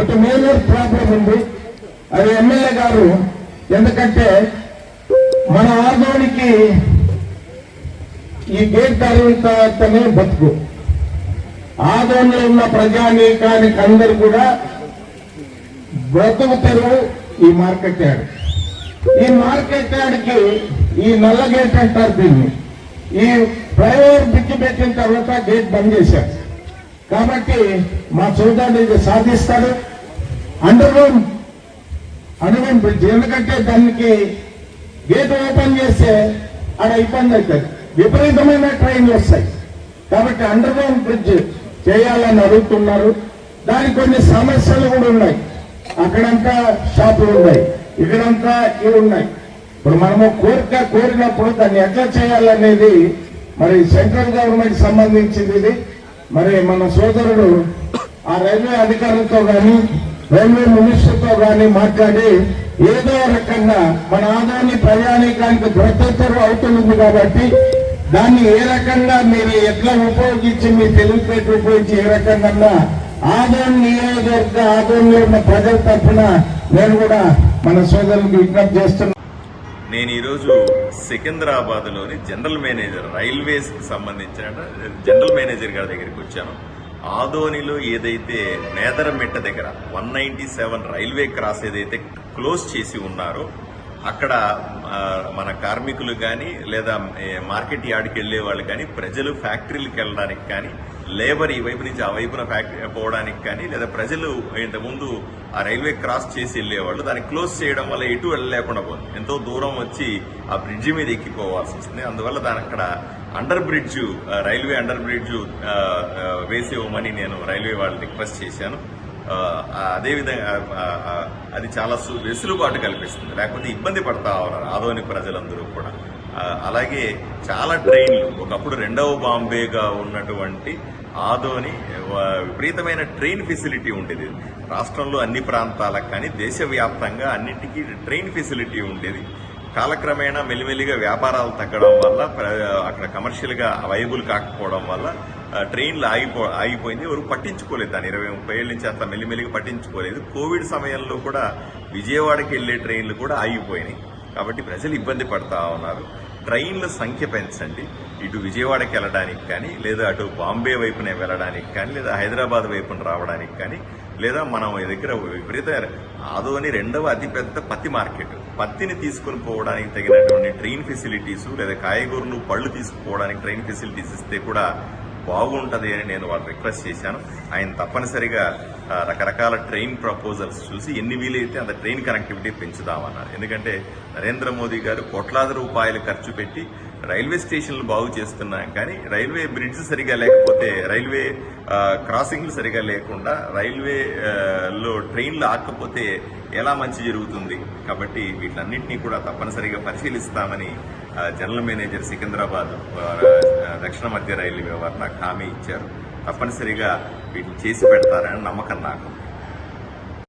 ఒక major problem ఉంది. అది ఎమ్మెల్యే గారు ఎందుకంటే మన ఆర్గానికి ఈ గేట్ తరలితనే బతుకు. ఆదోళనలో ఉన్న ప్రజానీకానికి అందరు కూడా బ్రతుకు తెరువు ఈ మార్కెట్ యార్డ్. ఈ మార్కెట్ యార్డ్కి ఈ నల్ల గేట్ అంటారు దీన్ని. ఈ ఫ్లైఓవర్ బిచ్చి పెట్టిన తర్వాత గేట్ బంద్ చేశారు. కాబట్టి మా చూడడానికి ఇది సాధిస్తాడు అండర్ రూమ్ అండర్ బ్రిడ్జ్ ఎందుకంటే దానికి గేట్ ఓపెన్ చేస్తే ఆడ ఇబ్బంది అవుతుంది. విపరీతమైన ట్రైన్లు వస్తాయి. కాబట్టి అండర్ గ్రౌండ్ బ్రిడ్జ్ చేయాలని అడుగుతున్నారు. దానికి కొన్ని సమస్యలు కూడా ఉన్నాయి. అక్కడంతా షాపులు ఉన్నాయి. ఇక్కడంతా ఇవి ఉన్నాయి. ఇప్పుడు మనము కోరిక కోరినప్పుడు దాన్ని ఎట్లా చేయాలనేది మరి సెంట్రల్ గవర్నమెంట్ సంబంధించింది ఇది. మరి మన సోదరుడు ఆ రైల్వే అధికారులతో కానీ రైల్వే మినిస్టర్తో కానీ మాట్లాడి ఏదో రకంగా మన ఆదాయాన్ని ప్రయాణికానికి బ్రతకరు అవుతుంది కాబట్టి దాన్ని ఏ రకంగా మీరు ఎట్లా ఉపయోగించి మీ తెలివితేట ఉపయోగించి ఏ రకంగా ఆదాన్ని నియోజకవర్గ ఆదోన్లో ఉన్న ప్రజల తరఫున నేను కూడా మన సోదరులకు విజ్ఞప్తి చేస్తున్నాను నేను ఈరోజు సికింద్రాబాద్లోని జనరల్ మేనేజర్ రైల్వేస్కి సంబంధించిన జనరల్ మేనేజర్ గారి దగ్గరికి వచ్చాను. ఆదోనిలో ఏదైతే నేదరమిట్ట దగ్గర one ninety seven railway cross ఏదైతే క్లోజ్ చేసి ఉన్నారో అక్కడ మన కార్మికులు కానీ లేదా మార్కెట్ యార్డ్కి వెళ్ళే వాళ్ళు కానీ ప్రజలు ఫ్యాక్టరీలకు వెళ్ళడానికి కానీ లేబర్ ఈ వైపు నుంచి ఆ వైపున ఫ్యాక్టరీ పోవడానికి కానీ లేదా ప్రజలు ఇంతకుముందు ఆ రైల్వే క్రాస్ చేసి వెళ్ళేవాళ్ళు దాన్ని క్లోజ్ చేయడం వల్ల ఎటు వెళ్ళలేకుండా పోతుంది. ఎంతో దూరం వచ్చి ఆ బ్రిడ్జి మీద ఎక్కిపోవాల్సి వస్తుంది. అందువల్ల దాని అక్కడ under bridge railway under bridge వేసి ఇవ్వమని నేను రైల్వే వాళ్ళు రిక్వెస్ట్ చేశాను. అదేవిధంగా అది చాలా సు- వెసులుబాటు కల్పిస్తుంది. లేకపోతే ఇబ్బంది పడతా ఉన్నారు ఆదోని ప్రజలందరూ కూడా. అలాగే చాలా ట్రైన్లు ఒకప్పుడు రెండవ బాంబేగా ఉన్నటువంటి ఆదోని విపరీతమైన ట్రైన్ ఫెసిలిటీ ఉండేది. రాష్ట్రంలో అన్ని ప్రాంతాలకు కానీ దేశవ్యాప్తంగా అన్నిటికీ ట్రైన్ ఫెసిలిటీ ఉండేది. కాలక్రమేణా మెల్లిమెల్లిగా వ్యాపారాలు తగ్గడం వల్ల అక్కడ కమర్షియల్గా అవైబుల్ వైబుల్ కాకపోవడం వల్ల ట్రైన్లు ఆగిపో ఆగిపోయింది. ఎవరు పట్టించుకోలేదు దాని ఇరవై ముప్పై ఏళ్ళ నుంచి అంత మెల్లిమెల్లిగా పట్టించుకోలేదు. కోవిడ్ సమయంలో కూడా విజయవాడకి వెళ్ళే ట్రైన్లు కూడా ఆగిపోయినాయి. కాబట్టి ప్రజలు ఇబ్బంది పడతా ఉన్నారు. ట్రైన్ల సంఖ్య పెంచండి. ఇటు విజయవాడకి వెళ్ళడానికి కానీ లేదా అటు బాంబే వైపున వెళ్ళడానికి కానీ లేదా హైదరాబాద్ వైపున రావడానికి కానీ లేదా మనం దగ్గర విపరీత ఆదోని రెండవ అతిపెద్ద పత్తి మార్కెట్. పత్తిని తీసుకుని పోవడానికి తగినటువంటి ట్రైన్ ఫెసిలిటీస్ లేదా కాయగూరలు పళ్ళు తీసుకుపోవడానికి ట్రైన్ ఫెసిలిటీస్ ఇస్తే కూడా బాగుంటుంది అని నేను వాళ్ళు రిక్వెస్ట్ చేశాను. ఆయన తప్పనిసరిగా రకరకాల ట్రైన్ ప్రపోజల్స్ చూసి ఎన్ని వీలైతే అంత ట్రైన్ కనెక్టివిటీ పెంచుదామన్నారు. ఎందుకంటే నరేంద్ర మోదీ గారు కోట్లాది రూపాయలు ఖర్చు పెట్టి రైల్వే స్టేషన్లు బాగు చేస్తున్నాం. కానీ రైల్వే బ్రిడ్జ్ సరిగా లేకపోతే రైల్వే క్రాసింగ్లు సరిగా లేకుండా రైల్వే లో ట్రైన్లు ఆకపోతే ఎలా మంచి జరుగుతుంది? కాబట్టి వీటిలన్నింటినీ కూడా తప్పనిసరిగా పరిశీలిస్తామని జనరల్ మేనేజర్ సికింద్రాబాద్ దక్షిణ మధ్య రైల్వే వారు నాకు హామీ ఇచ్చారు. తప్పనిసరిగా వీటిని చేసి పెడతారని నమ్మకం నాకు.